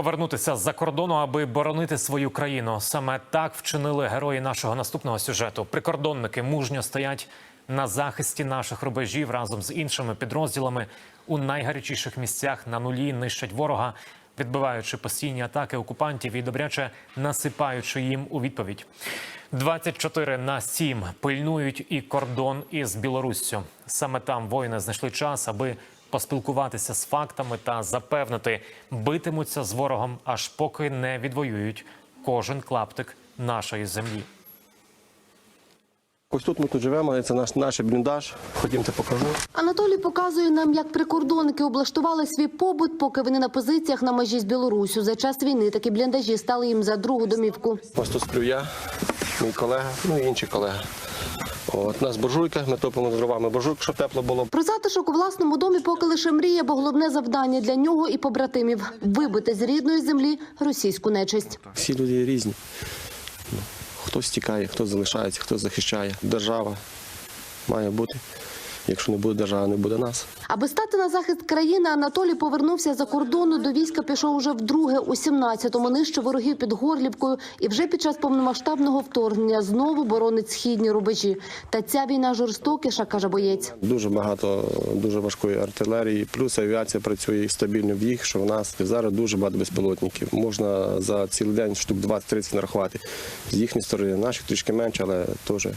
Повернутися з-за кордону, аби боронити свою країну. Саме так вчинили герої нашого наступного сюжету. Прикордонники мужньо стоять на захисті наших рубежів разом з іншими підрозділами у найгарячіших місцях на нулі нищать ворога, відбиваючи постійні атаки окупантів і добряче насипаючи їм у відповідь. 24 на 7 пильнують і кордон із Білоруссю. Саме там воїни знайшли час, аби поспілкуватися з фактами та запевнити, битимуться з ворогом, аж поки не відвоюють кожен клаптик нашої землі. Ось тут ми тут живемо, це наш, наш бліндаж. Ходімте покажу. Анатолій показує нам, як прикордонники облаштували свій побут, поки вони на позиціях на межі з Білоруссю. За час війни такі бліндажі стали їм за другу домівку. Ось тут сплю я, мій колега, ну і інші колеги. От, у нас буржуйка, ми топимо з дровами буржуйку, щоб тепло було. Про затишок у власному домі поки лише мріє, бо головне завдання для нього і побратимів вибити з рідної землі російську нечисть. Всі люди різні. Хто Хтось тікає, хтось залишається, хто захищає. Держава має бути. Якщо не буде держави, не буде нас. Аби стати на захист країни, Анатолій повернувся за кордону. До війська пішов уже вдруге у 17-му, нижче ворогів під Горлівкою. І вже під час повномасштабного вторгнення знову боронить східні рубежі. Та ця війна жорстокіша, каже боєць. Дуже багато дуже важкої артилерії, плюс авіація працює стабільно в їх, що в нас зараз дуже багато безпілотників. Можна за цілий день штук 20-30 нарахувати. З їхньої сторони, наших трішки менше, але теж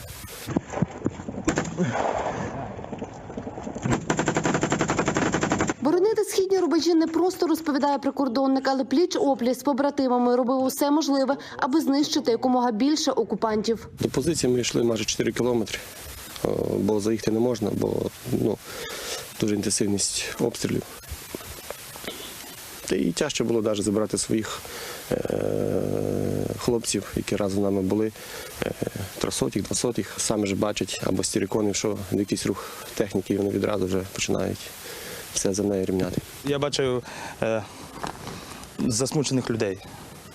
Східні рубежі не просто розповідає прикордонник, але пліч опліч з побратимами робив усе можливе, аби знищити якомога більше окупантів. До позиції ми йшли майже 4 кілометри, бо заїхати не можна, бо ну, дуже інтенсивність обстрілів. Та і тяжче було навіть забрати своїх е- хлопців, які разом з нами були, е- трьохсотих, двадцятих, самі ж бачать або стіріконів, що якийсь рух техніки, вони відразу вже починають все за нею рівняти. Я бачив е, засмучених людей.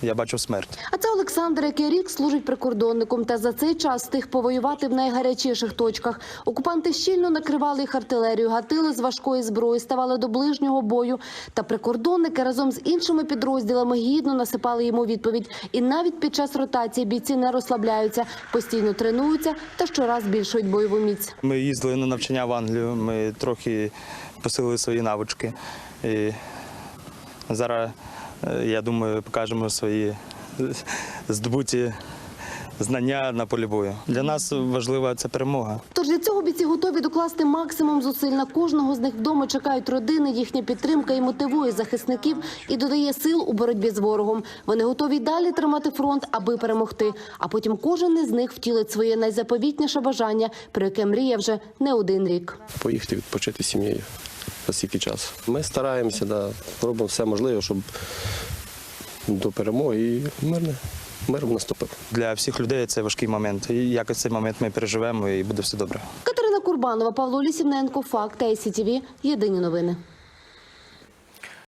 Я бачив смерть. А це Олександр, який рік служить прикордонником, та за цей час встиг повоювати в найгарячіших точках. Окупанти щільно накривали їх артилерію, гатили з важкої зброї, ставали до ближнього бою. Та прикордонники разом з іншими підрозділами гідно насипали йому відповідь. І навіть під час ротації бійці не розслабляються, постійно тренуються та щораз збільшують бойову міць. Ми їздили на навчання в Англію, ми трохи посилили свої навички. І зараз, я думаю, покажемо свої здобуті знання на полі бою. Для нас важлива ця перемога. Тож для цього бійці готові докласти максимум зусиль. На кожного з них вдома чекають родини, їхня підтримка і мотивує захисників і додає сил у боротьбі з ворогом. Вони готові далі тримати фронт, аби перемогти. А потім кожен із них втілить своє найзаповітніше бажання, про яке мріє вже не один рік. Поїхати відпочити сім'єю стільки часу. Ми стараємося, да, робимо все можливе, щоб до перемоги і мирне, мир наступив. Для всіх людей це важкий момент. І якось цей момент ми переживемо і буде все добре. Катерина Курбанова, Павло Лісівненко, Факт, ICTV. Єдині новини.